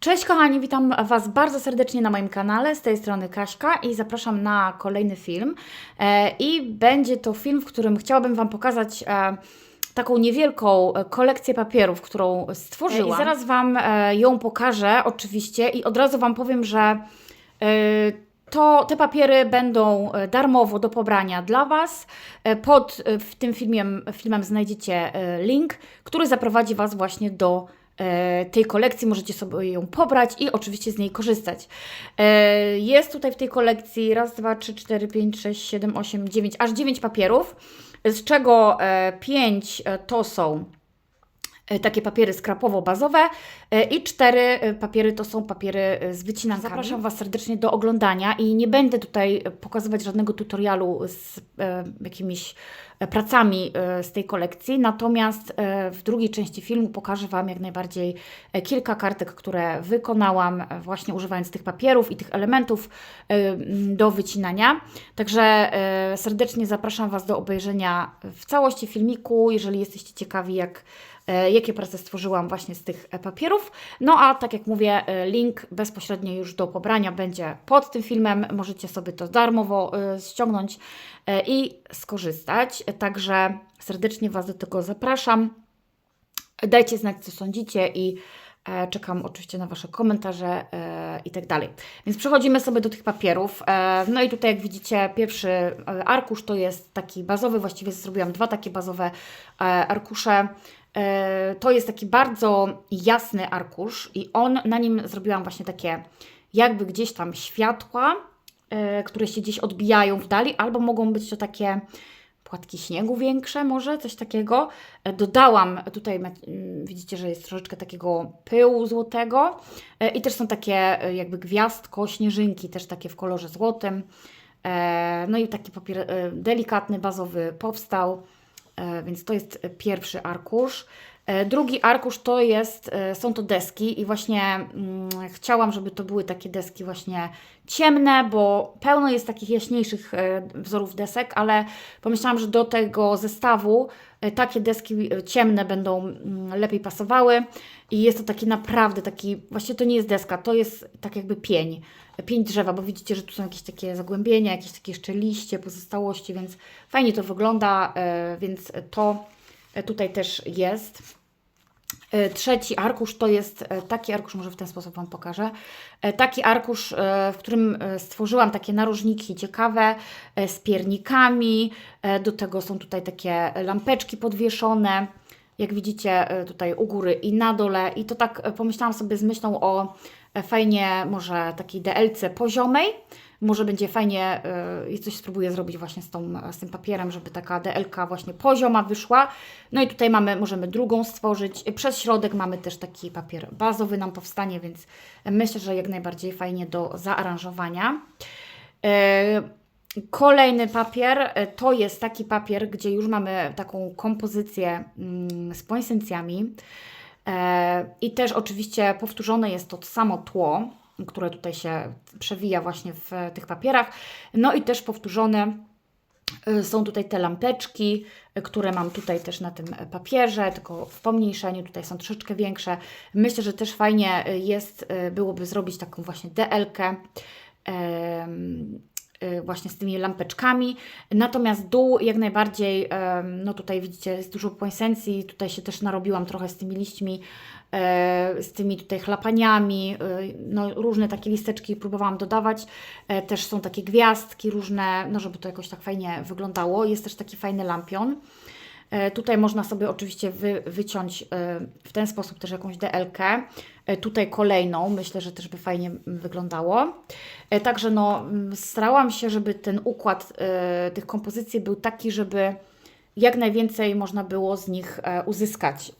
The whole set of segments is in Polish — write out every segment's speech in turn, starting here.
Cześć kochani, witam Was bardzo serdecznie na moim kanale. Z tej strony Kaśka i zapraszam na kolejny film. E, I będzie to film, w którym chciałabym Wam pokazać e, taką niewielką e, kolekcję papierów, którą stworzyłam. I zaraz Wam ją pokażę oczywiście i od razu Wam powiem, że to te papiery będą darmowo do pobrania dla Was. Pod tym filmiem, filmem znajdziecie link, który zaprowadzi Was właśnie do tej kolekcji. Możecie sobie ją pobrać i oczywiście z niej korzystać. E, Jest tutaj w tej kolekcji raz, dwa, trzy, cztery, pięć, sześć, siedem, osiem, dziewięć, aż dziewięć papierów, z czego e, pięć e, to są e, takie papiery skrapowo-bazowe e, i cztery e, papiery to są papiery e, z wycinankami. Zapraszam Was serdecznie do oglądania i nie będę tutaj e, pokazywać żadnego tutorialu z e, jakimiś e, pracami e, z tej kolekcji, natomiast e, w drugiej części filmu pokażę Wam jak najbardziej e, kilka kartek, które wykonałam e, właśnie używając tych papierów i tych elementów e, do wycinania. Także e, serdecznie zapraszam Was do obejrzenia w całości filmiku, jeżeli jesteście ciekawi jak e, jakie prace stworzyłam właśnie z tych e, papierów. No a tak jak mówię, e, link bezpośrednio już do pobrania będzie pod tym filmem. Możecie sobie to darmowo e, ściągnąć e, i skorzystać. E, Także serdecznie Was do tego zapraszam. Dajcie znać, co sądzicie i e, czekam oczywiście na Wasze komentarze e, i tak dalej. Więc przechodzimy sobie do tych papierów. E, no i tutaj, jak widzicie, pierwszy e, arkusz to jest taki bazowy, właściwie zrobiłam dwa takie bazowe e, arkusze. E, to jest taki bardzo jasny arkusz i on, na nim zrobiłam właśnie takie jakby gdzieś tam światła, e, które się gdzieś odbijają w dali, albo mogą być to takie płatki śniegu większe, może coś takiego. E, Dodałam tutaj, widzicie, że jest troszeczkę takiego pyłu złotego i też są takie jakby gwiazdko, śnieżynki, też takie w kolorze złotym. No i taki papier delikatny, bazowy powstał, więc to jest pierwszy arkusz. E, Drugi arkusz to jest, e, są to deski i właśnie mm, chciałam, żeby to były takie deski właśnie ciemne, bo pełno jest takich jaśniejszych e, wzorów desek, ale pomyślałam, że do tego zestawu takie deski ciemne będą mm, lepiej pasowały i jest to taki naprawdę taki, właściwie to nie jest deska, to jest tak jakby pień, pień drzewa, bo widzicie, że tu są jakieś takie zagłębienia, jakieś takie jeszcze liście, pozostałości, więc fajnie to wygląda, więc to tutaj też jest. E, Trzeci arkusz to jest e, taki arkusz, może w ten sposób Wam pokażę. E, Taki arkusz, w którym stworzyłam takie narożniki ciekawe z piernikami. Do tego są tutaj takie lampeczki podwieszone. Jak widzicie tutaj u góry i na dole. I to tak pomyślałam sobie z myślą o fajnie może takiej DLC poziomej. Może będzie fajnie e, i coś spróbuję zrobić właśnie z, tą, z tym papierem, żeby taka DLK właśnie pozioma wyszła. No i tutaj mamy, możemy drugą stworzyć. Przez środek mamy też taki papier bazowy nam powstanie, więc myślę, że jak najbardziej fajnie do zaaranżowania. E, Kolejny papier e, to jest taki papier, gdzie już mamy taką kompozycję mm, z poinsencjami. E, I też oczywiście powtórzone jest to samo tło, które tutaj się przewija właśnie w tych papierach. No i też powtórzone y, są tutaj te lampeczki, y, które mam tutaj też na tym e, papierze, tylko w pomniejszeniu, tutaj są troszeczkę większe. Myślę, że też fajnie jest, byłoby zrobić taką właśnie DL-kę. Y, właśnie z tymi lampeczkami. Natomiast dół jak najbardziej, no tutaj widzicie, jest dużo poinsencji, tutaj się też narobiłam trochę z tymi liśćmi, e, z tymi tutaj chlapaniami, y, no różne takie listeczki próbowałam dodawać. E, Też są takie gwiazdki różne, no żeby to jakoś tak fajnie wyglądało. Jest też taki fajny lampion. E, Tutaj można sobie oczywiście wy, wyciąć w ten sposób też jakąś DL-kę. E, Tutaj kolejną, myślę, że też by fajnie wyglądało. E, Także no, mm, starałam się, żeby ten układ e, tych kompozycji był taki, żeby jak najwięcej można było z nich uzyskać.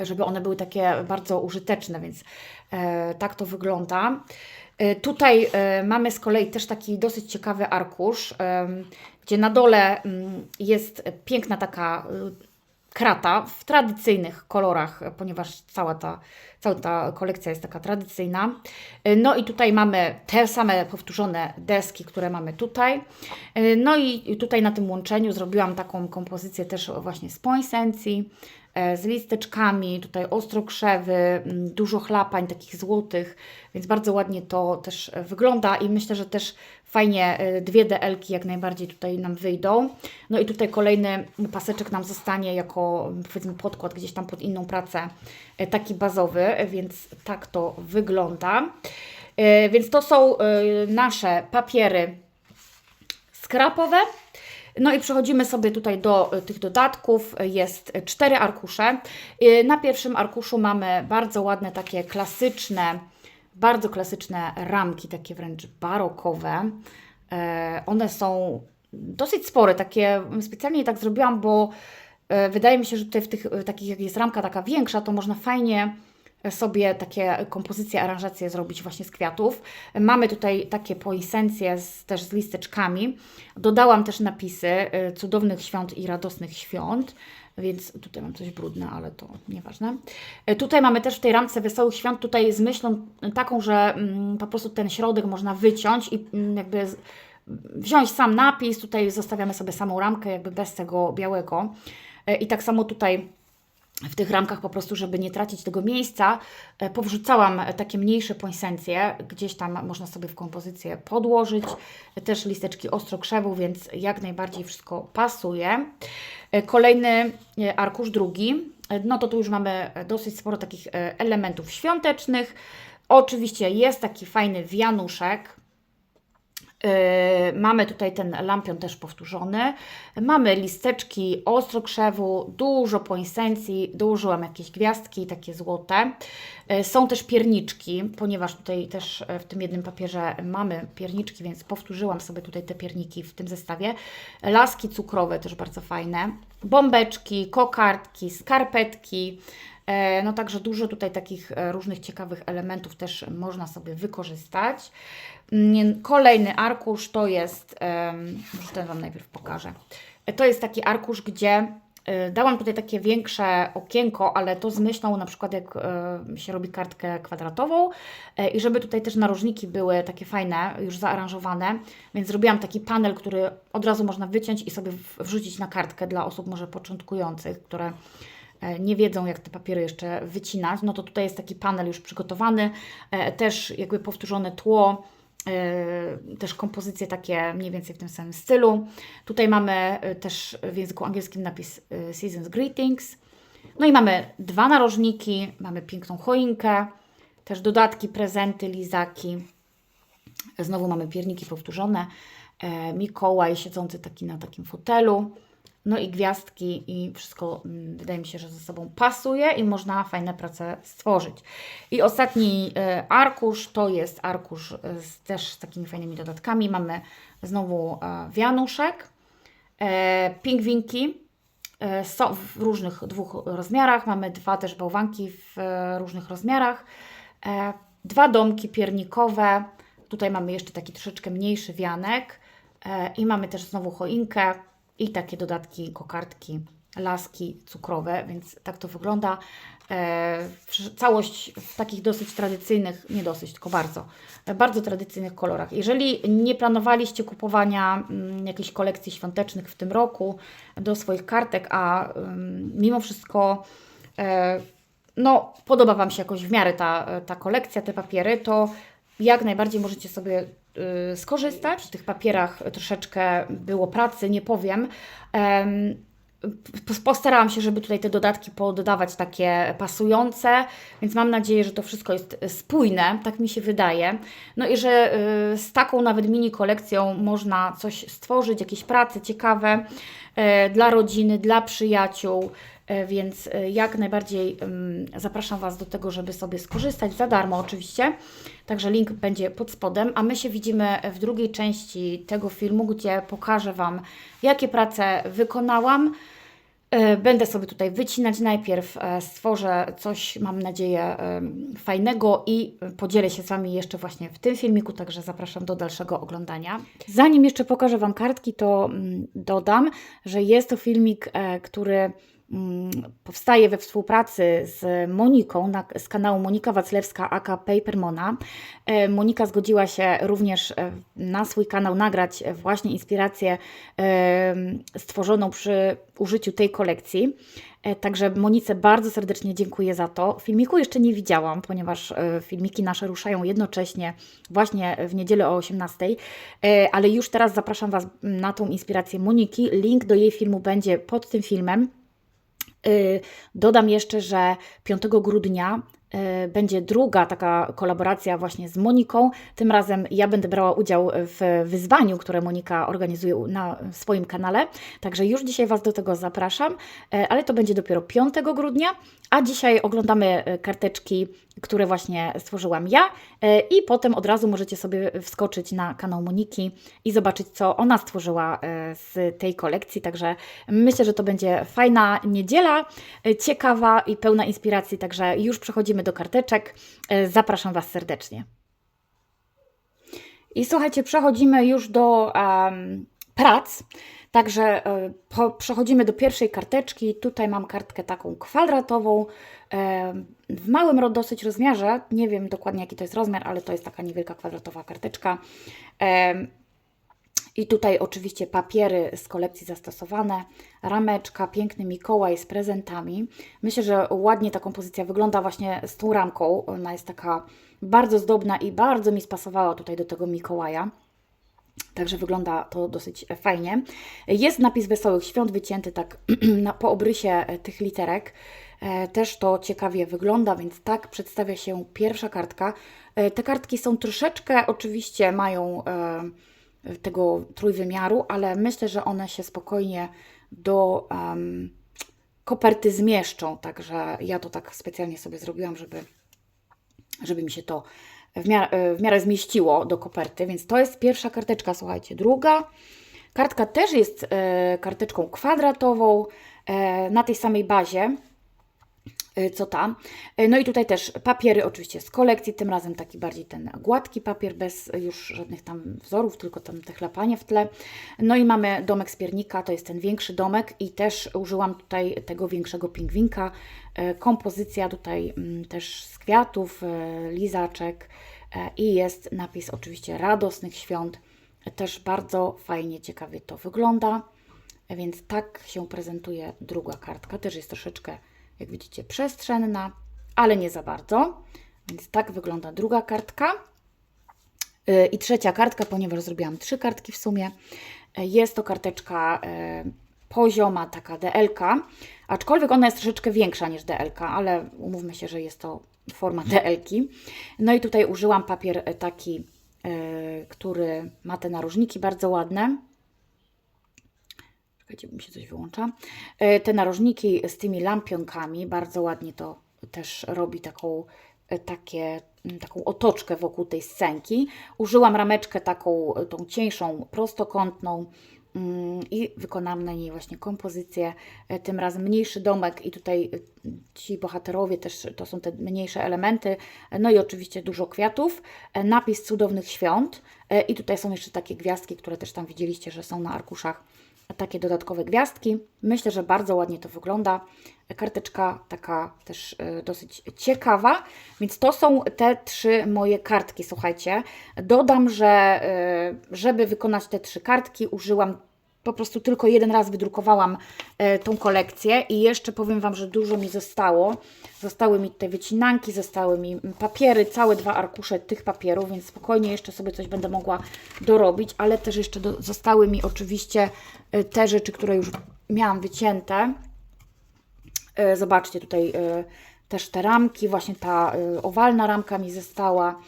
Żeby one były takie bardzo użyteczne, więc tak to wygląda. Tutaj mamy z kolei też taki dosyć ciekawy arkusz, gdzie na dole mm, jest piękna taka krata w tradycyjnych kolorach, ponieważ cała ta, cała ta kolekcja jest taka tradycyjna. No i tutaj mamy te same powtórzone deski, które mamy tutaj. No i tutaj na tym łączeniu zrobiłam taką kompozycję też właśnie z poinsencji. E, z listeczkami, tutaj ostrokrzewy, mm, dużo chlapań takich złotych, więc bardzo ładnie to też wygląda i myślę, że też fajnie e, dwie DL-ki jak najbardziej tutaj nam wyjdą. No i tutaj kolejny paseczek nam zostanie jako powiedzmy podkład gdzieś tam pod inną pracę, e, taki bazowy, więc tak to wygląda. Więc to są nasze papiery skrapowe. No i przechodzimy sobie tutaj do e, tych dodatków. Jest e, cztery arkusze. E, Na pierwszym arkuszu mamy bardzo ładne, takie klasyczne, bardzo klasyczne ramki, takie wręcz barokowe. E, One są dosyć spore, takie specjalnie tak zrobiłam, bo e, wydaje mi się, że tutaj w tych e, takich, jak jest ramka taka większa, to można fajnie sobie takie kompozycje, aranżacje zrobić właśnie z kwiatów. Mamy tutaj takie poisencje z, też z listeczkami. Dodałam też napisy y, cudownych świąt i radosnych świąt. Więc tutaj mam coś brudne, ale to nieważne. Y, Tutaj mamy też w tej ramce Wesołych Świąt, tutaj z myślą taką, że mm, po prostu ten środek można wyciąć i mm, jakby wziąć sam napis, tutaj zostawiamy sobie samą ramkę, jakby bez tego białego. Y, I tak samo tutaj w tych ramkach po prostu, żeby nie tracić tego miejsca, e, powrzucałam takie mniejsze poinsencje, gdzieś tam można sobie w kompozycję podłożyć, E, też listeczki ostrokrzewu, więc jak najbardziej wszystko pasuje. E, Kolejny arkusz drugi, no to tu już mamy dosyć sporo takich elementów świątecznych. Oczywiście jest taki fajny wianuszek, Mamy tutaj ten lampion też powtórzony. Mamy listeczki ostrokrzewu, dużo poinsencji, dołożyłam jakieś gwiazdki takie złote. Yy, Są też pierniczki, ponieważ tutaj też e, w tym jednym papierze mamy pierniczki, więc powtórzyłam sobie tutaj te pierniki w tym zestawie. Laski cukrowe też bardzo fajne. Bombeczki, kokardki, skarpetki. E, No także dużo tutaj takich e, różnych ciekawych elementów też można sobie wykorzystać. Kolejny arkusz to jest, może ten Wam najpierw pokażę. E, To jest taki arkusz, gdzie dałam tutaj takie większe okienko, ale to z myślą na przykład jak się robi kartkę kwadratową i żeby tutaj też narożniki były takie fajne, już zaaranżowane, więc zrobiłam taki panel, który od razu można wyciąć i sobie wrzucić na kartkę dla osób może początkujących, które nie wiedzą, jak te papiery jeszcze wycinać, no to tutaj jest taki panel już przygotowany, e, też jakby powtórzone tło, e, też kompozycje takie mniej więcej w tym samym stylu. Tutaj mamy e, też w języku angielskim napis e, Season's Greetings. No i mamy dwa narożniki, mamy piękną choinkę, też dodatki, prezenty, lizaki. Znowu mamy pierniki powtórzone. E, Mikołaj siedzący taki na takim fotelu. No i gwiazdki i wszystko mm, wydaje mi się, że ze sobą pasuje i można fajne prace stworzyć. I ostatni e, arkusz to jest arkusz e, z, też z takimi fajnymi dodatkami. Mamy znowu e, wianuszek, pingwinki, są w różnych dwóch rozmiarach. Mamy dwa też bałwanki w różnych rozmiarach. Dwa domki piernikowe. Tutaj mamy jeszcze taki troszeczkę mniejszy wianek. I mamy też znowu choinkę i takie dodatki, kokardki, laski cukrowe, więc tak to wygląda. E, Całość w takich dosyć tradycyjnych, nie dosyć, tylko bardzo, e, bardzo tradycyjnych kolorach. Jeżeli nie planowaliście kupowania mm, jakichś kolekcji świątecznych w tym roku do swoich kartek, a ym, mimo wszystko e, no, podoba Wam się jakoś w miarę ta, ta kolekcja, te papiery, to jak najbardziej możecie sobie y, skorzystać. W tych papierach troszeczkę było pracy, nie powiem. Postarałam się, żeby tutaj te dodatki pododawać takie pasujące, więc mam nadzieję, że to wszystko jest spójne, tak mi się wydaje. No i że y, z taką nawet mini kolekcją można coś stworzyć, jakieś prace ciekawe e, dla rodziny, dla przyjaciół. E, Więc e, jak najbardziej zapraszam Was do tego, żeby sobie skorzystać za darmo oczywiście. Także link będzie pod spodem, a my się widzimy w drugiej części tego filmu, gdzie pokażę Wam, jakie prace wykonałam. E, Będę sobie tutaj wycinać najpierw, stworzę coś, mam nadzieję, fajnego i podzielę się z Wami jeszcze właśnie w tym filmiku, także zapraszam do dalszego oglądania. Zanim jeszcze pokażę Wam kartki, to mm, dodam, że jest to filmik, który powstaje we współpracy z Moniką na, z kanału Monika Waclewska aka Papermona. E, Monika zgodziła się również e, na swój kanał nagrać właśnie inspirację e, stworzoną przy użyciu tej kolekcji. Także Monice bardzo serdecznie dziękuję za to. Filmiku jeszcze nie widziałam, ponieważ filmiki nasze ruszają jednocześnie właśnie w niedzielę o 18, E, ale już teraz zapraszam Was na tą inspirację Moniki. Link do jej filmu będzie pod tym filmem. Y, Dodam jeszcze, że 5 grudnia y, będzie druga taka kolaboracja właśnie z Moniką. Tym razem ja będę brała udział w wyzwaniu, które Monika organizuje na swoim kanale. Także już dzisiaj Was do tego zapraszam, y, ale to będzie dopiero 5 grudnia. A dzisiaj oglądamy karteczki, które właśnie stworzyłam ja, y, i potem od razu możecie sobie wskoczyć na kanał Moniki i zobaczyć, co ona stworzyła y, z tej kolekcji. Także myślę, że to będzie fajna niedziela, y, ciekawa i pełna inspiracji. Także już przechodzimy do karteczek. Zapraszam Was serdecznie. I słuchajcie, przechodzimy już do em, prac. Także e, po, przechodzimy do pierwszej karteczki. Tutaj mam kartkę taką kwadratową, em, w małym dosyć rozmiarze. Nie wiem dokładnie jaki to jest rozmiar, ale to jest taka niewielka kwadratowa karteczka. Em, i tutaj oczywiście papiery z kolekcji zastosowane, rameczka, piękny Mikołaj z prezentami. Myślę, że ładnie ta kompozycja wygląda właśnie z tą ramką. Ona jest taka bardzo zdobna i bardzo mi spasowała tutaj do tego Mikołaja. Także wygląda to dosyć fajnie. Jest napis Wesołych Świąt wycięty tak na, po obrysie e, tych literek. E, Też to ciekawie wygląda, więc tak przedstawia się pierwsza kartka. E, Te kartki są troszeczkę, oczywiście mają e, tego trójwymiaru, ale myślę, że one się spokojnie do koperty zmieszczą. Także ja to tak specjalnie sobie zrobiłam, żeby żeby mi się to w miarę, w miarę zmieściło do koperty, więc to jest pierwsza karteczka, słuchajcie. Druga kartka też jest e, karteczką kwadratową e, na tej samej bazie, e, co ta. E, No i tutaj też papiery oczywiście z kolekcji, tym razem taki bardziej ten gładki papier, bez już żadnych tam wzorów, tylko tam te chlapanie w tle. No i mamy domek z piernika, to jest ten większy domek i też użyłam tutaj tego większego pingwinka. E, Kompozycja tutaj mm, też z kwiatów, lizaczek i jest napis oczywiście radosnych świąt. Też bardzo fajnie, ciekawie to wygląda. Więc tak się prezentuje druga kartka. Też jest troszeczkę, jak widzicie, przestrzenna, ale nie za bardzo. Więc tak wygląda druga kartka. Y, I trzecia kartka, ponieważ zrobiłam trzy kartki w sumie, y, jest to karteczka y, pozioma, taka DLK, aczkolwiek ona jest troszeczkę większa niż DLK, ale umówmy się, że jest to forma DLK. No i tutaj użyłam papier taki, który ma te narożniki bardzo ładne. Czekajcie, mi się coś wyłącza. E, Te narożniki z tymi lampionkami bardzo ładnie to też robi taką, e, takie, m, taką otoczkę wokół tej scenki. Użyłam rameczkę taką, e, tą cieńszą, prostokątną mm, i wykonałam na niej właśnie kompozycję. Tym razem mniejszy domek i tutaj ci bohaterowie też to są te mniejsze elementy. No i oczywiście dużo kwiatów. Napis cudownych świąt. I tutaj są jeszcze takie gwiazdki, które też tam widzieliście, że są na arkuszach takie dodatkowe gwiazdki. Myślę, że bardzo ładnie to wygląda. Karteczka taka też e, dosyć ciekawa, więc to są te trzy moje kartki, słuchajcie. Dodam, że e, żeby wykonać te trzy kartki użyłam po prostu tylko jeden raz wydrukowałam e, tą kolekcję i jeszcze powiem Wam, że dużo mi zostało. Zostały mi te wycinanki, zostały mi papiery, całe dwa arkusze tych papierów, więc spokojnie jeszcze sobie coś będę mogła dorobić, ale też jeszcze do, zostały mi oczywiście e, te rzeczy, które już miałam wycięte. E, Zobaczcie tutaj też te ramki, właśnie ta owalna ramka mi została.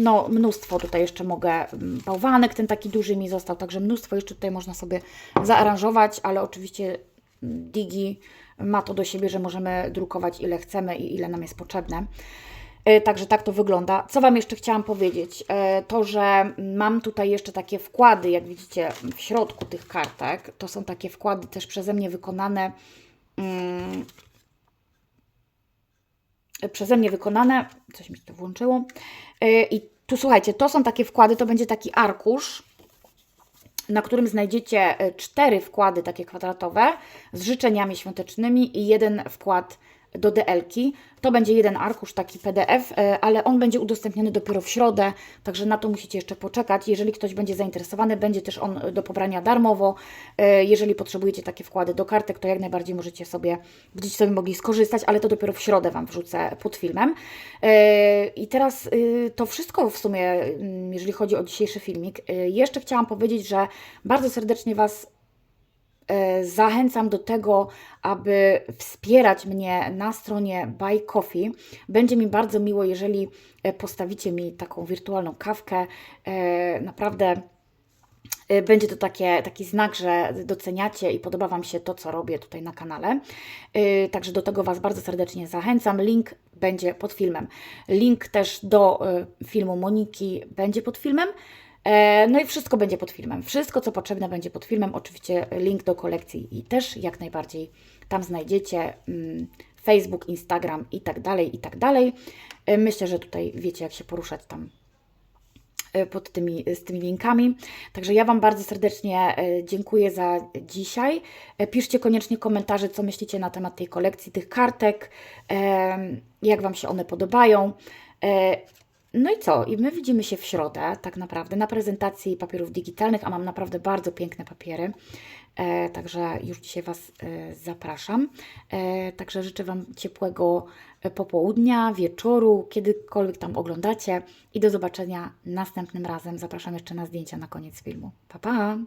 No, mnóstwo tutaj jeszcze mogę. mm, Bałwanek ten taki duży mi został, także mnóstwo jeszcze tutaj można sobie zaaranżować, ale oczywiście mm, Digi ma to do siebie, że możemy drukować ile chcemy i ile nam jest potrzebne. E, Także tak to wygląda. Co Wam jeszcze chciałam powiedzieć? E, To, że mam tutaj jeszcze takie wkłady, jak widzicie w środku tych kartek. To są takie wkłady też przeze mnie wykonane. Przeze mnie wykonane. Coś mi się to włączyło. Yy, I tu słuchajcie, to są takie wkłady, to będzie taki arkusz, na którym znajdziecie y, cztery wkłady takie kwadratowe z życzeniami świątecznymi i jeden wkład do DL-ki. To będzie jeden arkusz, taki PDF, e, ale on będzie udostępniony dopiero w środę, także na to musicie jeszcze poczekać. Jeżeli ktoś będzie zainteresowany, będzie też on do pobrania darmowo. E, Jeżeli potrzebujecie takie wkłady do kartek, to jak najbardziej możecie sobie, będziecie sobie mogli skorzystać, ale to dopiero w środę Wam wrzucę pod filmem. E, I teraz to wszystko w sumie, mm, jeżeli chodzi o dzisiejszy filmik. Jeszcze chciałam powiedzieć, że bardzo serdecznie Was zachęcam do tego, aby wspierać mnie na stronie Buy Coffee. Będzie mi bardzo miło, jeżeli e, postawicie mi taką wirtualną kawkę. E, Naprawdę będzie to takie, taki znak, że doceniacie i podoba Wam się to, co robię tutaj na kanale. Także do tego Was bardzo serdecznie zachęcam. Link będzie pod filmem. Link też do filmu Moniki będzie pod filmem. E, No i wszystko będzie pod filmem. Wszystko, co potrzebne, będzie pod filmem. Oczywiście link do kolekcji i też jak najbardziej tam znajdziecie. mm, Facebook, Instagram i tak dalej, i tak dalej. E, Myślę, że tutaj wiecie, jak się poruszać tam e, pod tymi, z tymi linkami. Także ja Wam bardzo serdecznie dziękuję za dzisiaj. Piszcie koniecznie komentarze, co myślicie na temat tej kolekcji, tych kartek, jak Wam się one podobają. No i co? I my widzimy się w środę, tak naprawdę, na prezentacji papierów digitalnych, a mam naprawdę bardzo piękne papiery. E, także już dzisiaj Was e, zapraszam. E, także życzę Wam ciepłego e, popołudnia, wieczoru, kiedykolwiek tam oglądacie i do zobaczenia następnym razem. Zapraszam jeszcze na zdjęcia na koniec filmu. Pa, pa!